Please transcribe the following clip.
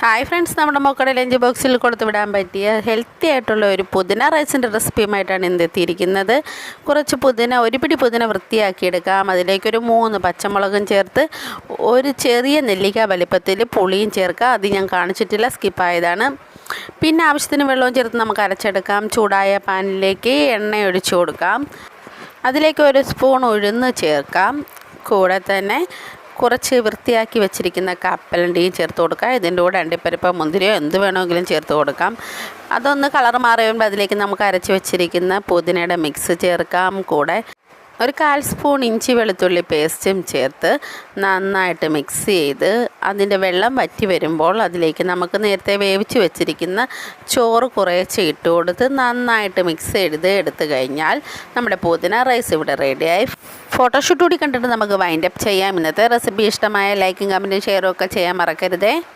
Hi friends നമ്മുടെ മക്കളുടെ lunch ബോക്സിൽ കൊടുത്തു വിടാൻ പറ്റിയ ഹെൽത്തി ആയിട്ടുള്ള ഒരു പുതിന റൈസിന്റെ റെസിപ്പിയുമായിട്ടാണ് ഇന്ന് എത്തിയിരിക്കുന്നത്. കുറച്ച് പുതിന ഒരു പിടി പുതിന വൃത്തിയാക്കിയെടുക്കാം. അതിലേക്കൊരു മൂന്ന് പച്ചമുളകും ചേർത്ത് ഒരു ചെറിയ നെല്ലിക്ക വലിപ്പത്തിൽ പുളിയും ചേർക്കാം അത് ഞാൻ കാണിച്ചിട്ടില്ല സ്കിപ്പായതാണ് പിന്നെ ആവശ്യത്തിന് വെള്ളവും ചേർത്ത് നമുക്ക് അരച്ചെടുക്കാം. ചൂടായ പാനിലേക്ക് എണ്ണ ഒഴിച്ചു കൊടുക്കാം. അതിലേക്ക് ഒരു സ്പൂൺ ഉഴുന്ന് ചേർക്കാം. കൂടെ തന്നെ കുറച്ച് വൃത്തിയാക്കി വെച്ചിരിക്കുന്ന കപ്പലണ്ടിയും ചേർത്ത് കൊടുക്കാം. ഇതിന്റെ കൂടെ അണ്ടിപ്പരിപ്പ് മുന്തിരിയോ എന്ത് വേണമെങ്കിലും ചേർത്ത് കൊടുക്കാം. അതൊന്ന് കളർ മാറി വരുമ്പോൾ അതിലേക്ക് നമുക്ക് അരച്ച് വെച്ചിരിക്കുന്ന പുതിനയുടെ മിക്സ് ചേർക്കാം കൂടെ. ഒരു കാൽ സ്പൂൺ ഇഞ്ചി വെളുത്തുള്ളി പേസ്റ്റും ചേർത്ത് നന്നായിട്ട് മിക്സ് ചെയ്ത് അതിന്റെ വെള്ളം വറ്റി വരുമ്പോൾ അതിലേക്ക് നമുക്ക് നേരത്തെ വേവിച്ച് വെച്ചിരിക്കുന്ന ചോറ് കുറേശ്ശെ ഇട്ട് കൊടുത്ത് നന്നായിട്ട് മിക്സ് ചെയ്ത് എടുത്തു കഴിഞ്ഞാൽ നമ്മുടെ പുതിന റൈസ് ഇവിടെ റെഡിയായി ഫോട്ടോഷൂട്ട് കൂടി കണ്ടിട്ട് നമുക്ക് വൈൻഡപ്പ് ചെയ്യാം. ഇന്നത്തെ റെസിപ്പി ഇഷ്ടമായ ലൈക്കും കമന്റും ഷെയറും ഒക്കെ ചെയ്യാൻ മറക്കരുതേ.